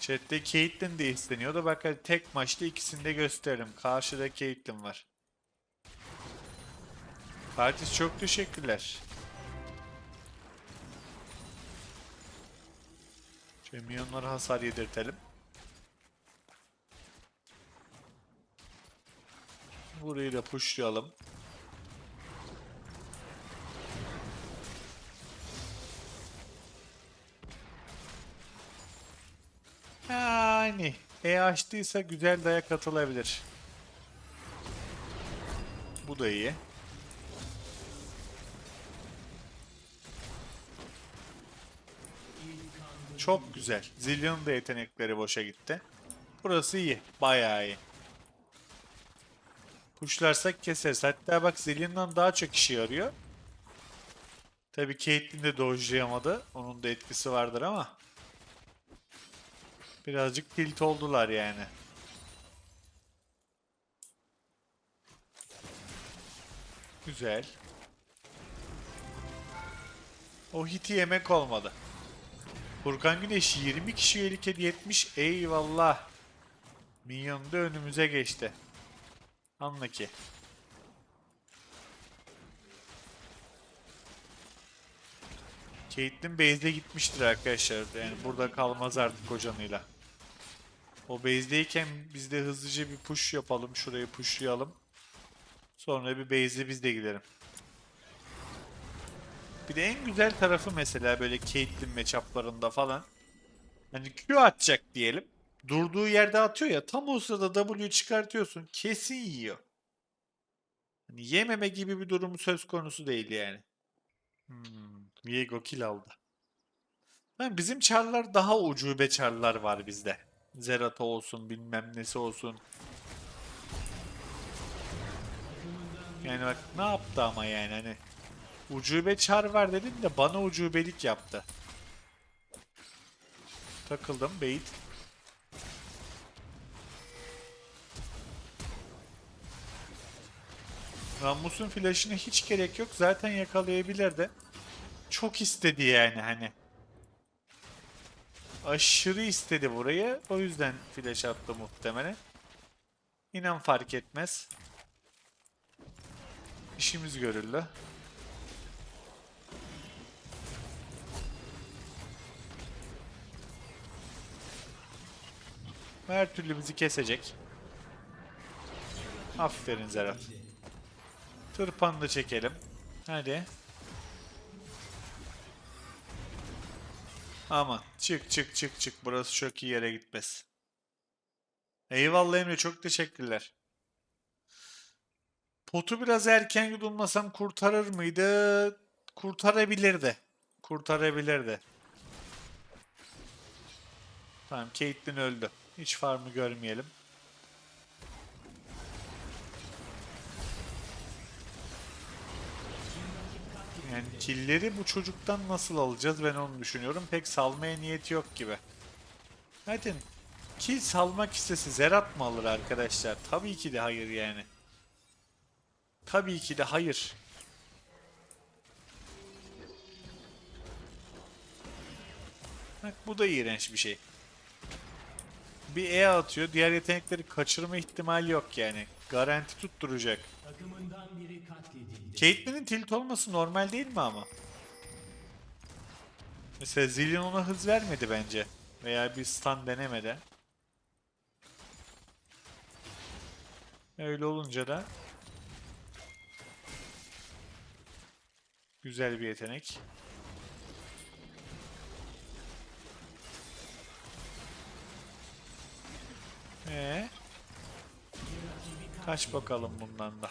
Chat'te Caitlyn de isteniyordu. Bak hadi tek maçta ikisini de gösterelim. Karşıda Caitlyn var. Fatih çok teşekkürler. Şöyle hasar yedirtelim. Burayı da pushlayalım. Yani E açtıysa güzel dayak atılabilir. Bu da iyi. Çok güzel. Zillion'un da yetenekleri boşa gitti. Burası iyi. Bayağı iyi. Pushlarsak keseriz. Hatta bak Zillion'dan daha çok işe yarıyor. Tabii Caitlyn de dojlayamadı. Onun da etkisi vardır ama. Birazcık tilt oldular yani. Güzel. O hiti yemek olmadı. Furkan Güneş 20 kişi üyelik hediye etmiş. Eyvallah. Minyon da önümüze geçti. Anla ki. Caitlyn base'de gitmiştir arkadaşlar. Yani burada kalmaz artık kocanıyla. O base'deyken biz de hızlıca bir push yapalım. Şurayı pushlayalım. Sonra bir base'e biz de gidelim. Bir de en güzel tarafı mesela böyle Caitlyn matchup'larında falan. Hani Q atacak diyelim. Durduğu yerde atıyor ya tam o sırada W çıkartıyorsun. Kesin yiyor. Hani yememe gibi bir durumu söz konusu değil yani. Hmm, Viego kill aldı. Lan bizim çarlar daha ucube çarlar var bizde. Zerata olsun bilmem nesi olsun. Yani bak ne yaptı ama yani hani. Ucube çar var dedim de bana ucubelik yaptı. Takıldım bait. Rammus'un flash'ına hiç gerek yok. Zaten yakalayabilirdi. Çok istedi yani hani. Aşırı istedi burayı. O yüzden flash attı muhtemelen. İnan fark etmez. İşimiz görüldü. Her türlü bizi kesecek. Aferin Zerat. Tırpanı da çekelim. Hadi. Aman çık çık çık çık. Burası çok iyi yere gitmez. Eyvallah Emre çok teşekkürler. Potu biraz erken yudulmasam kurtarır mıydı? Kurtarabilirdi. Kurtarabilirdi. Tamam Caitlyn öldü. Hiç farmı görmeyelim. Yani killeri bu çocuktan nasıl alacağız ben onu düşünüyorum. Pek salmaya niyeti yok gibi. Zaten kill salmak istese Zerat mı alır arkadaşlar? Tabii ki de hayır yani. Tabii ki de hayır. Bak bu da iğrenç bir şey. Bir E atıyor, diğer yetenekleri kaçırma ihtimali yok yani. Garanti tutturacak. Takımından biri katledildi. Caitlyn'in tilt olması normal değil mi ama? Mesela Zillion ona hız vermedi bence. Veya bir stun denemedi. Öyle olunca da güzel bir yetenek. Ee, kaç bakalım bundan da.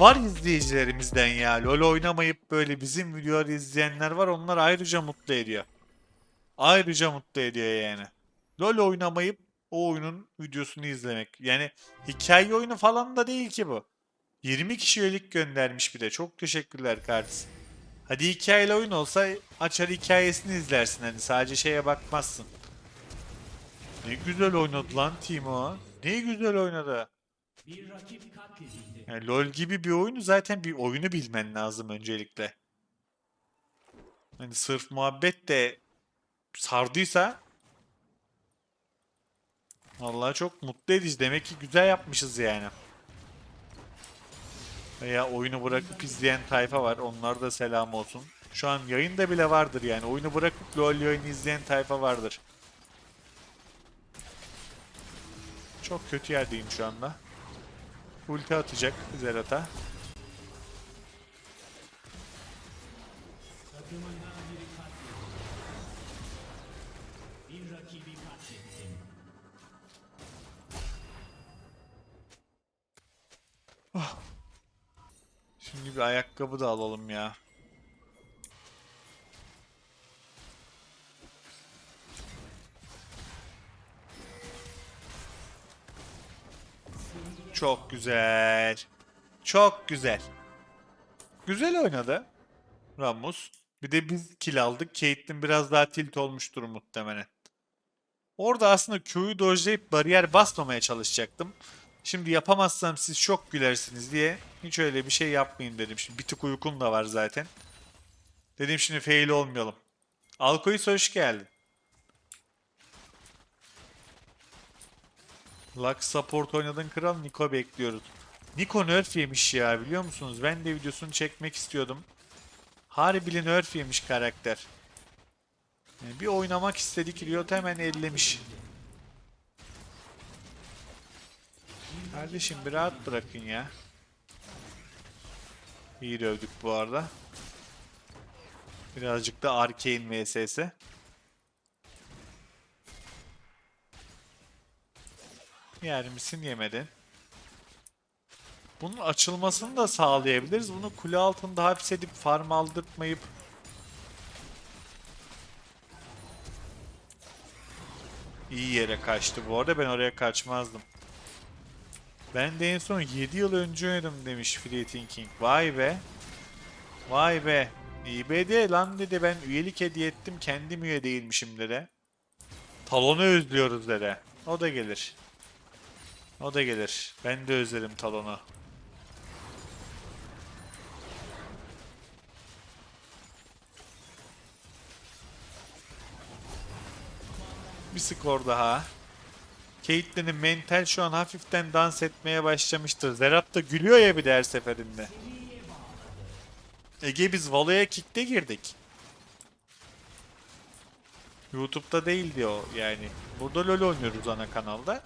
Var izleyicilerimizden ya. LoL oynamayıp böyle bizim videoları izleyenler var. Onlar ayrıca mutlu ediyor. Ayrıca mutlu ediyor yani. LoL oynamayıp o oyunun videosunu izlemek. Yani hikaye oyunu falan da değil ki bu. 20 kişi üyelik göndermiş bir de. Çok teşekkürler kardeşim. Hadi hikayeli oyun olsa açar hikayesini izlersin hani sadece şeye bakmazsın. Ne güzel oynadı lan Timo. Ne güzel oynadı. Bir rakip katledildi. Yani LoL gibi bir oyunu zaten bir oyunu bilmen lazım öncelikle. Hani sırf muhabbet de sardıysa Vallahi çok mutlu edici. Demek ki güzel yapmışız yani. Veya oyunu bırakıp izleyen tayfa var. Onlar da selam olsun. Şu an yayında bile vardır yani. Oyunu bırakıp LoL yayını izleyen tayfa vardır. Çok kötü yerdeyim şu anda. Ulti atacak Zerat'a. Katlettin. Şimdi bir ayakkabı da alalım ya. Çok güzel. Çok güzel. Güzel oynadı. Ramus. Bir de biz kill aldık. Caitlyn biraz daha tilt olmuştur muhtemelen. Orada aslında Q'yu dojlayıp bariyer basmamaya çalışacaktım. Şimdi yapamazsam siz çok gülersiniz diye hiç öyle bir şey yapmayayım dedim. Şimdi bir tık uykum da var zaten. Dedim şimdi fail olmayalım. Alkoyus hoş geldin. Lux support oynadın kral Niko bekliyoruz. Niko nerf yemiş ya biliyor musunuz? Ben de videosunu çekmek istiyordum. Harbili nerf yemiş karakter. Yani bir oynamak istedik Riot hemen ellemiş. Kardeşim bir rahat bırakın ya. İyi dövdük bu arada. Birazcık da Arcane vs. Yer misin yemedin. Bunun açılmasını da sağlayabiliriz. Bunu kule altında hapsedip farm aldırtmayıp İyi yere kaçtı bu arada ben oraya kaçmazdım. Ben de en son 7 yıl önce oynadım demiş Free Thinking. Vay be. Vay be. İBD lan dedi ben üyelik hediye ettim kendim üye değilmişim dedi. Talonu özlüyoruz dedi. O da gelir. O da gelir. Ben de özlerim talonu. Bir skor daha. Caitlyn'in mental şu an hafiften dans etmeye başlamıştır. Zerat da gülüyor ya bir de her seferinde. Ege biz Valo'ya kick'te girdik. YouTube'da değil diyor yani. Burada LoL oynuyoruz ana kanalda.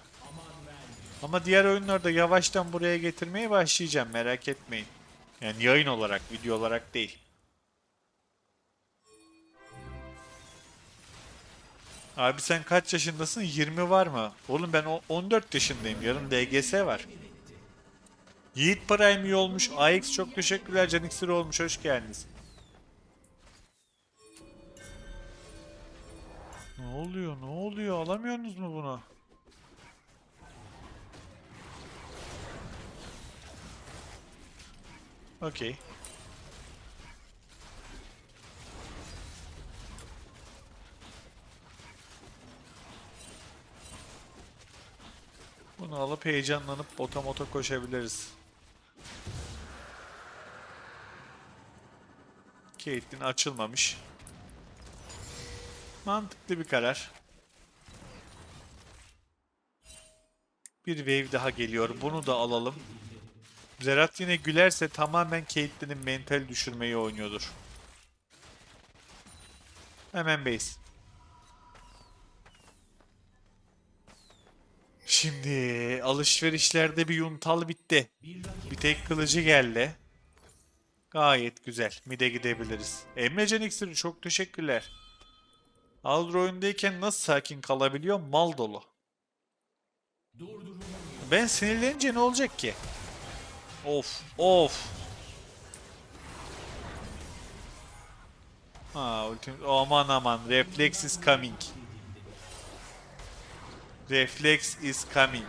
Ama diğer oyunlarda yavaştan buraya getirmeye başlayacağım merak etmeyin. Yani yayın olarak, video olarak değil. Abi sen kaç yaşındasın? 20 var mı? Oğlum ben o- 14 yaşındayım. Yarın DGS var. Yiğit Prime iyi olmuş. AX çok teşekkürler. Can İksir olmuş. Hoş geldiniz. Ne oluyor? Ne oluyor? Alamıyorsunuz mu bunu? Okey. Bunu alıp heyecanlanıp bota mota koşabiliriz. Caitlyn açılmamış. Mantıklı bir karar. Bir wave daha geliyor. Bunu da alalım. Zerat yine gülerse tamamen Caitlyn'in mental düşürmeyi oynuyordur. Hemen base. Şimdi alışverişlerde bir yuntal bitti. Bir tek kılıcı geldi. Gayet güzel. Mide gidebiliriz. Emrecan iksiri çok teşekkürler. Aldro oyundayken nasıl sakin kalabiliyor? Mal dolu. Ben sinirlenince ne olacak ki? Of, of. Ha, ultim aman aman. Reflex is coming. Reflex is coming.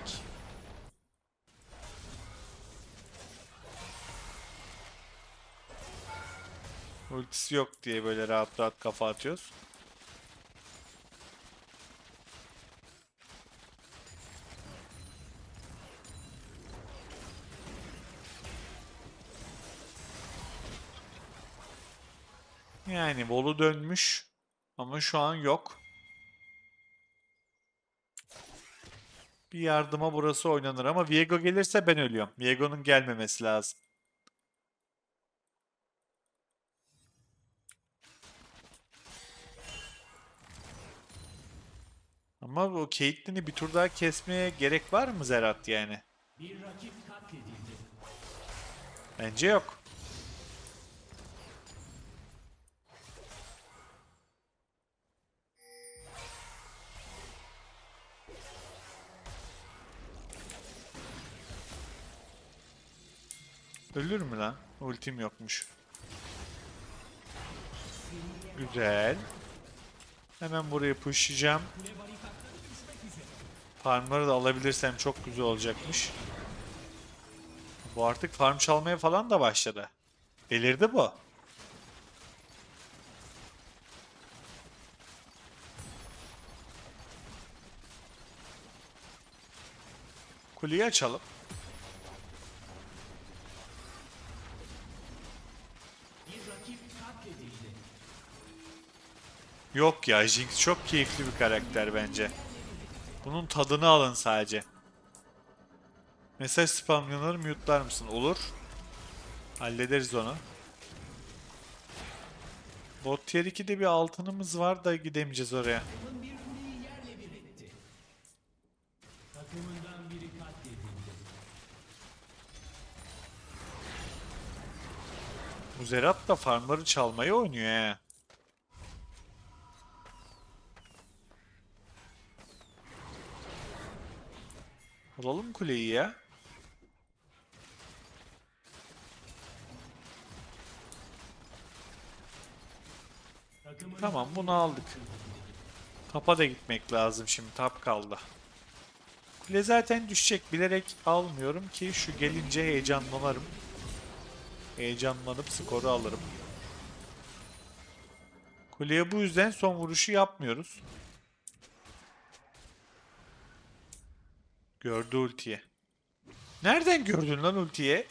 Ultisi yok diye böyle rahat rahat kafa atıyoruz. Yani Volu dönmüş ama şu an yok. Bir yardıma burası oynanır ama Viego gelirse ben ölüyorum. Viego'nun gelmemesi lazım. Ama o Caitlyn'i bir tur daha kesmeye gerek var mı Zerat yani? Bir rakip katledildi. Bence yok. Ölür mü lan? Ultim yokmuş. Güzel. Hemen buraya pushlayacağım. Farmları da alabilirsem çok güzel olacakmış. Bu artık farm çalmaya falan da başladı. Delirdi bu. Kuleyi açalım. Bir rakip katledildi. Yok ya Jinx çok keyifli bir karakter bence. Bunun tadını alın sadece. Mesaj spamlanır mute'lar mısın? Olur. Hallederiz onu. Bot tier 2'de bir altınımız var da gidemeyeceğiz oraya. Bu Zerat da farmları çalmayı oynuyor he. Alalım kuleyi ya. Tamam bunu aldık. Tapa da gitmek lazım şimdi. Tap kaldı. Kule zaten düşecek. Bilerek almıyorum ki şu gelince heyecanlanırım. Heyecanlanıp skoru alırım. Kuleye bu yüzden son vuruşu yapmıyoruz. Gördü ultiye. Nereden gördün lan ultiye?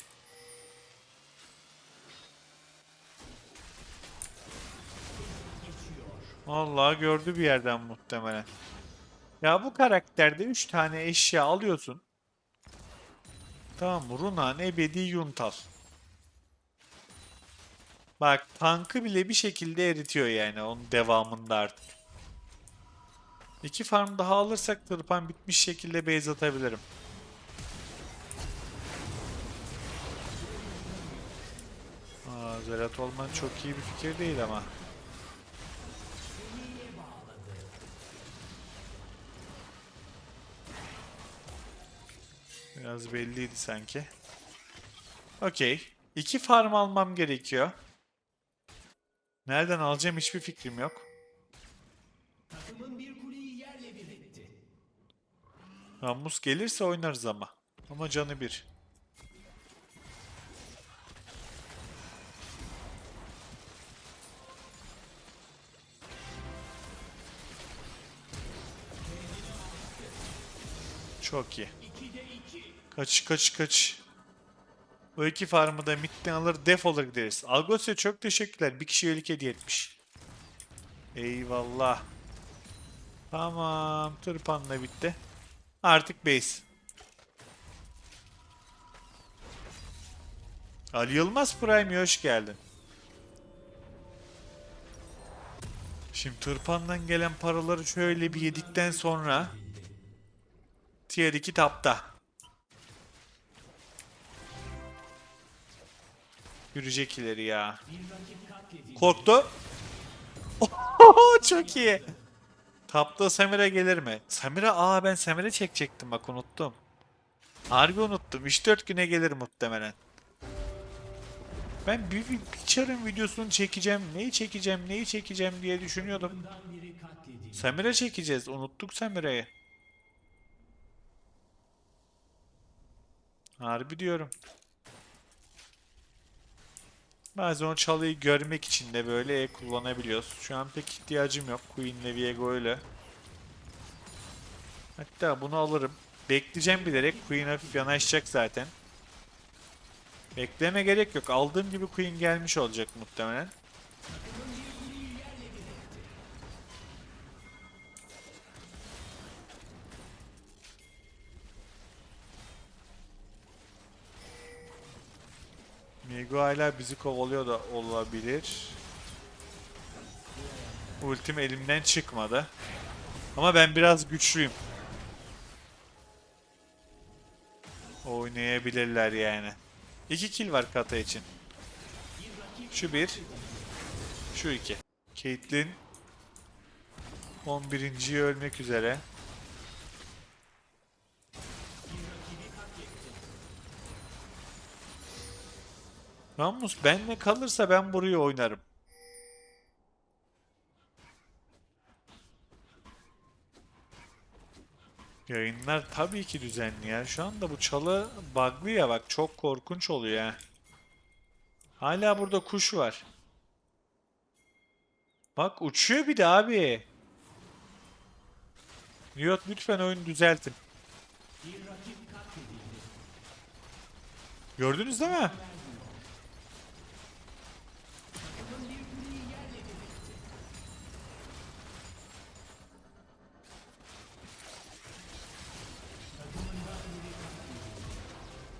Vallahi gördü bir yerden muhtemelen. Ya bu karakterde 3 tane eşya alıyorsun. Tamam? Runan, Ebedi, Yuntal. Bak tankı bile bir şekilde eritiyor yani onun devamında artık. İki farm daha alırsak tırpan bitmiş şekilde base atabilirim. Aa, Zerat olman çok iyi bir fikir değil ama. Biraz belliydi sanki. Okey. İki farm almam gerekiyor. Nereden alacağım hiçbir fikrim yok. takımın bir kuleyi yerle bir etti. Rammus gelirse oynarız ama. Ama canı bir. Çok iyi. Kaç kaç kaç. O iki farmı da midden alır defolur gideriz. Algosya çok teşekkürler. Bir kişi üyelik hediye etmiş. Eyvallah. Tamam. Tırpan da bitti. Artık base. Ali Yılmaz Prime hoş geldin. Şimdi tırpandan gelen paraları şöyle bir yedikten sonra Tier 2 tapta. Yürüyecek ileri ya. Korktu. Çok iyi. Tapta Samira gelir mi? Samira aa ben Samira çekecektim bak unuttum. Harbi unuttum. 3-4 güne gelir muhtemelen. Ben bir, çarın videosunu çekeceğim. Neyi çekeceğim, neyi çekeceğim diye düşünüyordum. Samira çekeceğiz. Unuttuk Samira'yı. Harbi diyorum. Bazen o çalıyı görmek için de böyle E kullanabiliyoruz. Şu an pek ihtiyacım yok. Queen'le Viego öyle. Hatta bunu alırım. Bekleyeceğim bilerek. Queen hafif yanaşacak zaten. Bekleme gerek yok. Aldığım gibi Queen gelmiş olacak muhtemelen. Hala bizi kovalıyor da olabilir. Ultim elimden çıkmadı. Ama ben biraz güçlüyüm. Oynayabilirler yani. İki kill var kata için. Şu bir. Şu iki. Caitlyn 11. ölmek üzere. Ramus benle kalırsa ben burayı oynarım. Yayınlar tabii ki düzenli ya. Şu anda bu çalı bug'lı ya bak çok korkunç oluyor ya. Hala burada kuş var. Bak uçuyor bir de abi. Riot lütfen oyunu düzeltin. Gördünüz değil mi?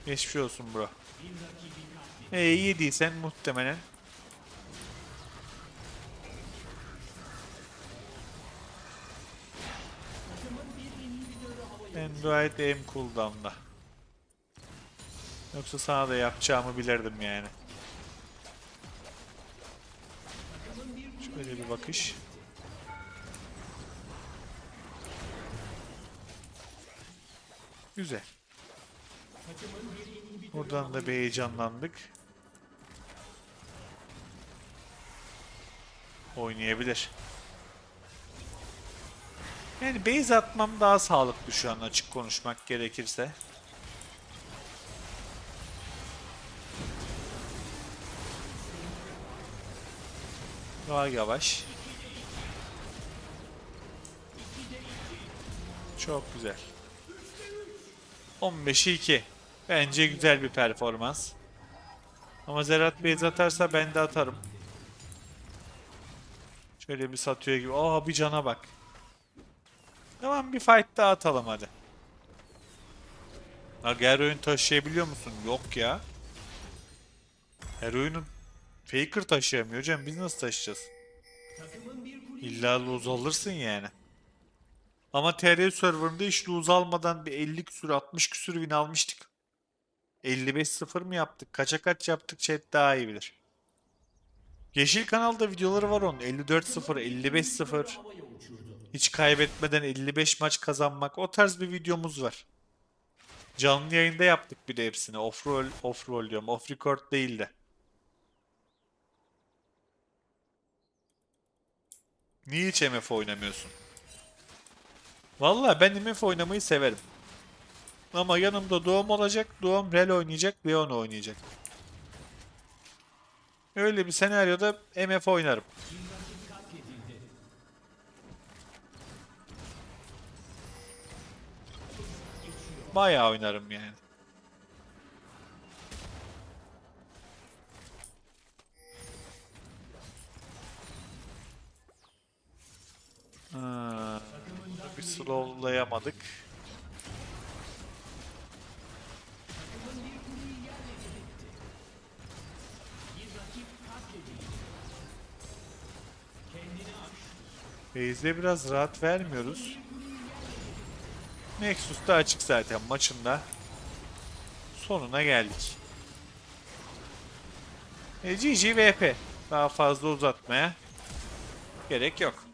Geçmiş olsun bro. E yediysen muhtemelen. Android aim cooldown'da. Yoksa sana da yapacağımı bilirdim yani. Şöyle bir bakış. Güzel. Buradan da bir heyecanlandık. Oynayabilir. Yani base atmam daha sağlıklı şu an açık konuşmak gerekirse. Daha yavaş. Çok güzel. 15'e 2. Bence güzel bir performans. Ama Zerat base atarsa ben de atarım. Şöyle bir satıyor gibi. Aa bir cana bak. Tamam bir fight daha atalım hadi. Bak her taşıyabiliyor musun? Yok ya. Her Faker taşıyamıyor hocam. Biz nasıl taşıyacağız? İlla lose alırsın yani. Ama TR serverında hiç lose almadan bir 50 küsür 60 küsür win almıştık. 55-0 mı yaptık? Kaça kaç yaptık chat daha iyi bilir. Yeşil kanalda videoları var onun. 54-0, 55-0. havaya uçurdu. Hiç kaybetmeden 55 maç kazanmak. O tarz bir videomuz var. Canlı yayında yaptık bir de hepsini. Off roll, off roll diyorum. Off record değil de. Niye hiç MF oynamıyorsun? Vallahi ben MF oynamayı severim. Ama yanımda Doğum olacak. Doğum Rel oynayacak. Leon oynayacak. Öyle bir senaryoda MF oynarım. Bayağı oynarım yani. Ha, bir slowlayamadık. Aştı. Base'de biraz rahat vermiyoruz. Nexus da açık zaten maçında. Sonuna geldik. E, GG VP. Daha fazla uzatmaya gerek yok.